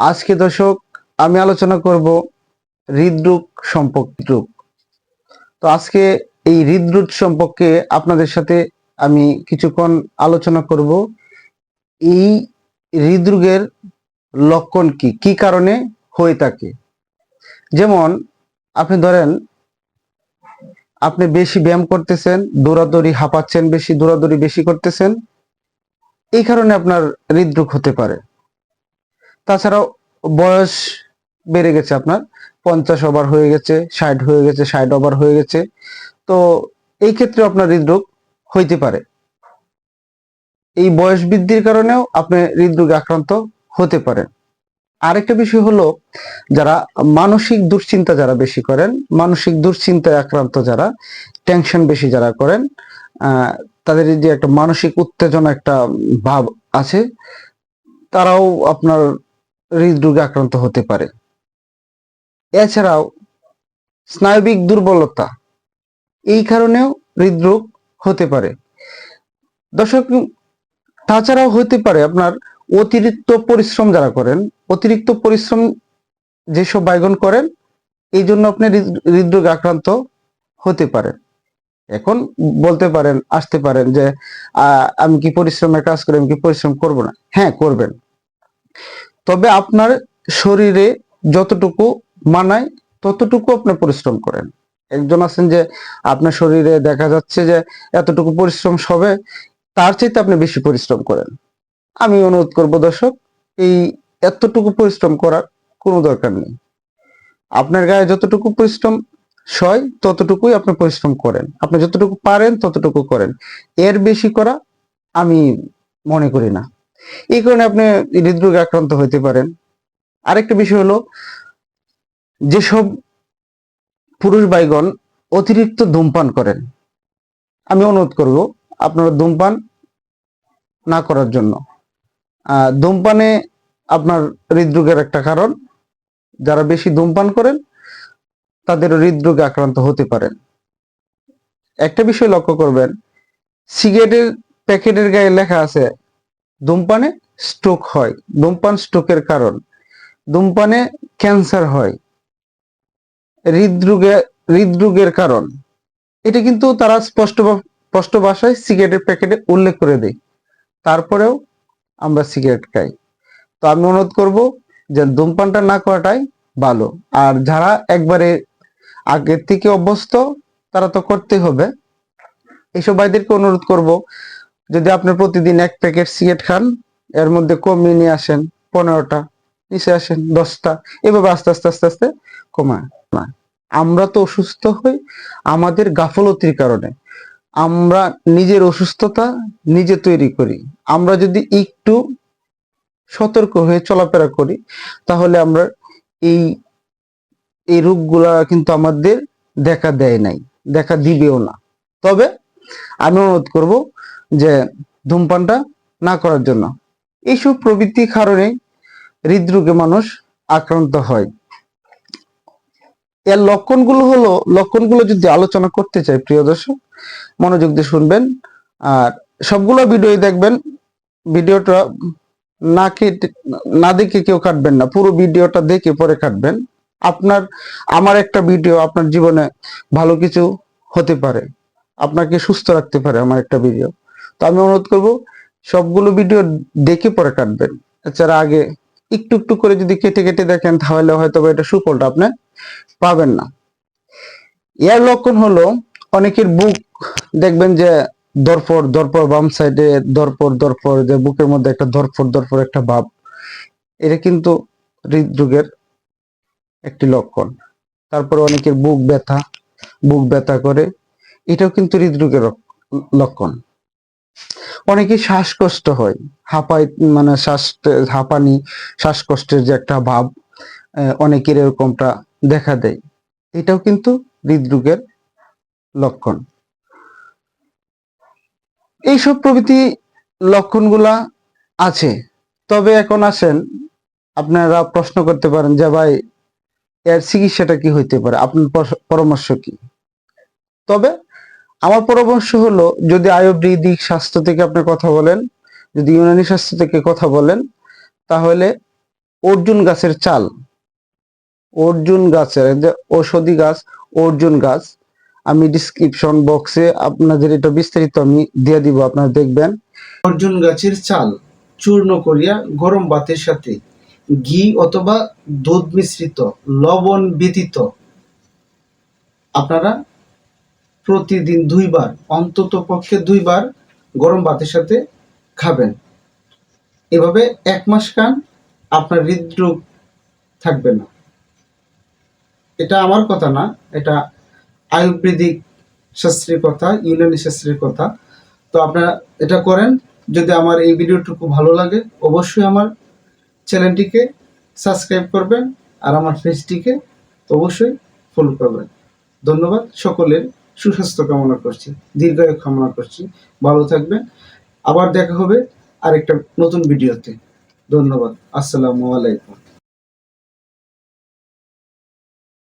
আজকে দর্শক, আমি আলোচনা করব হৃদরোগ সম্পর্কিত রোগ। তো আজকে এই হৃদরোগ সম্পর্কে আপনাদের সাথে আমি কিছুক্ষণ আলোচনা করব। এই হৃদরোগের লক্ষণ কি? কি কারণে হয়ে থাকে? যেমন, আপনি ধরেন, আপনি বেশি ব্যায়াম করতেছেন, দৌড়াদৌড়ি হাঁপাচ্ছেন বেশি, দৌড়াদৌড়ি বেশি করতেছেন, এই কারণে আপনার হৃদরোগ হতে পারে। তাছাড়াও বয়স বেড়ে গেছে আপনার, পঞ্চাশ ওভার হয়ে গেছে, ষাট হয়ে গেছে, ষাট ওভার হয়ে গেছে। তো এই ক্ষেত্রে আপনার হৃদরোগ হইতে পারে। এই বয়স বৃদ্ধির কারণেও আপনি হৃদরোগে আক্রান্ত হতে পারেন। আরেকটা বিষয় হলো, যারা মানসিক দুশ্চিন্তা যারা বেশি করেন, মানসিক দুশ্চিন্তায় আক্রান্ত যারা টেনশন বেশি যারা করেন তাদের যে একটা মানসিক উত্তেজনা একটা ভাব আছে, তারাও আপনার হৃদরোগে আক্রান্ত হতে পারে। এছাড়াও স্নায়বিক দুর্বলতা, এই কারণেও হৃদরোগ হতে পারে। দর্শক, তাছাড়াও হতে পারে আপনার অতিরিক্ত পরিশ্রম যারা করেন, অতিরিক্ত পরিশ্রম যেসব বাইগন করেন, এই জন্য আপনি হৃদ- হৃদরোগে আক্রান্ত হতে পারেন। এখন বলতে পারেন, আসতে পারেন যে আমি কি পরিশ্রমের কাজ করে, আমি কি পরিশ্রম করব না? হ্যাঁ করবেন। তবে আপনার শরীরে যতটুকু মানায় ততটুকু আপনি পরিশ্রম করেন। একজন আছেন যে আপনার শরীরে দেখা যাচ্ছে যে এতটুকু পরিশ্রম হবে তার চাইতে আপনি বেশি পরিশ্রম করেন। আমি অনুরোধ করব দর্শক, এই এতটুকু পরিশ্রম করার কোনো দরকার নেই। আপনার গায়ে যতটুকু পরিশ্রম সয়, ততটুকুই আপনি পরিশ্রম করেন। আপনি যতটুকু পারেন, ততটুকু করেন। এর বেশি করা আমি মনে করি না। এই কারণে আপনি হৃদরোগে আক্রান্ত হতে পারেন। আরেকটা বিষয় হলো, যেসব পুরুষ বাইগণ অতিরিক্ত ধূমপান করেন, আমি অনুরোধ করব আপনারা ধূমপান না করার জন্য। ধূমপানে আপনার হৃদরোগের একটা কারণ, যারা বেশি ধূমপান করেন, তাদের হৃদরোগে আক্রান্ত হতে পারেন। একটা বিষয় লক্ষ্য করবেন, সিগারেটের প্যাকেটের গায়ে লেখা আছে ধূমপানে স্ট্রোক হয়। ধূমপান স্ট্রোকের কারণ। ধূমপানে ক্যান্সার হয়। হৃদরোগে, হৃদরোগের কারণ। এটা কিন্তু তারা স্পষ্ট স্পষ্ট ভাষায় সিগারেটের প্যাকেটে উল্লেখ করে দেয়। তারপরেও আমরা সিগারেট খাই। তো আমি অনুরোধ করব যে ধূমপানটা না করাটাই ভালো। আর যারা একবারে আগের থেকে অভ্যস্ত, তারা তো করতে হবে। এইসব ভাইদেরকে অনুরোধ করব যদি আপনি প্রতিদিন এক প্যাকেট সিগারেট খান, এর মধ্যে কমিয়ে নিয়ে আসেন পনেরোটা, নিচে আসেন দশটা, এভাবে আস্তে আস্তে আস্তে আস্তে কমায়। আমরা তো অসুস্থ হই আমাদের গাফলতির কারণে। আমরা নিজের অসুস্থতা নিজে তৈরি করি। আমরা যদি একটু সতর্ক হয়ে চলাফেরা করি, তাহলে আমরা এই এই রোগগুলা কিন্তু আমাদের দেখা দেয় নাই, দেখা দিবেও না। তবে আমি অনুরোধ করব যে ধূমপানটা না করার জন্য। এইসব প্রবৃত্তির কারণে হৃদরোগে মানুষ আক্রান্ত হয়। এর লক্ষণগুলো হলো, লক্ষণগুলো যদি আলোচনা করতে চাই, প্রিয় দর্শক, মনোযোগ দিয়ে শুনবেন। আর সবগুলো ভিডিও দেখবেন। ভিডিওটা না কেটে, না দেখে কেউ কাটবেন না, পুরো ভিডিওটা দেখে পরে কাটবেন। আপনার, আমার একটা ভিডিও আপনার জীবনে ভালো কিছু হতে পারে, আপনাকে সুস্থ রাখতে পারে আমার একটা ভিডিও। তো আমি অনুরোধ করব, সবগুলো ভিডিও দেখে পরে কাটবেন। এছাড়া আগে একটু একটু করে যদি কেটে কেটে দেখেন, তাহলে হয়তো এটা সুফলটা আপনি পাবেন না। এর লক্ষণ হলো, অনেকের বুক দেখবেন যে দরপর দরপর বাম সাইডে দরপর দরপর, যে বুকের মধ্যে একটা দরপর দরপর একটা ভাব, এটা কিন্তু হৃদরোগের একটি লক্ষণ। তারপরে অনেকের বুক ব্যথা বুক ব্যথা করে, এটাও কিন্তু হৃদরোগের লক- লক্ষণ। অনেকে শ্বাসকষ্ট হয়। হাঁপাই মানে শ্বাস হাঁপানি, শ্বাসকষ্টের যে একটা ভাব অনেকের এরকমটা দেখা দেয়। এটাও কিন্তু হৃদরোগের লক্ষণ। এইসব প্রভৃতি লক্ষণগুলা আছে। তবে এখন আসেন, আপনারা প্রশ্ন করতে পারেন যে, ভাই, এর চিকিৎসাটা কি হইতে পারে? আপনার পরামর্শ কি? তবে আমার পরামর্শ হলো, যদি আয়ুর্বেদিক স্বাস্থ্য থেকে আপনি কথা বলেন, যদি ইউনানি স্বাস্থ্য থেকে কথা বলেন, তাহলে অর্জুন গাছের চাল, অর্জুন গাছের যে ঔষধি গাছ, অর্জুন গাছ, আমি ডিসক্রিপশন বক্সে আপনাদের এটা বিস্তারিত আমি দিয়ে দিব, আপনারা দেখবেন। অর্জুন গাছের চাল, চূর্ণ করিয়া গরম ভাতের সাথে ঘি অথবা দুধ মিশ্রিত, লবণ ব্যতীত, আপনারা প্রতিদিন দুইবার, অন্তত পক্ষে দুইবার গরম ভাতের সাথে খাবেন। এভাবে এক মাস খান, আপনার হৃদরোগ থাকবে না। এটা আমার কথা না, এটা আয়ুর্বেদিক শাস্ত্রের কথা, ইউনানি শাস্ত্রের কথা। তো আপনারা এটা করেন, যদি আমার এই ভিডিওটুকু ভালো লাগে, অবশ্যই আমার চ্যানেলটিকে সাবস্ক্রাইব করবেন, আর আমার পেজটিকে অবশ্যই ফলো করবেন। ধন্যবাদ সকলের। সুস্বাস্থ্য কামনা করছি, দীর্ঘায়ু কামনা করছি। ভালো থাকবেন। আবার দেখা হবে আরেকটা নতুন ভিডিওতে। ধন্যবাদ। আসসালামু আলাইকুম।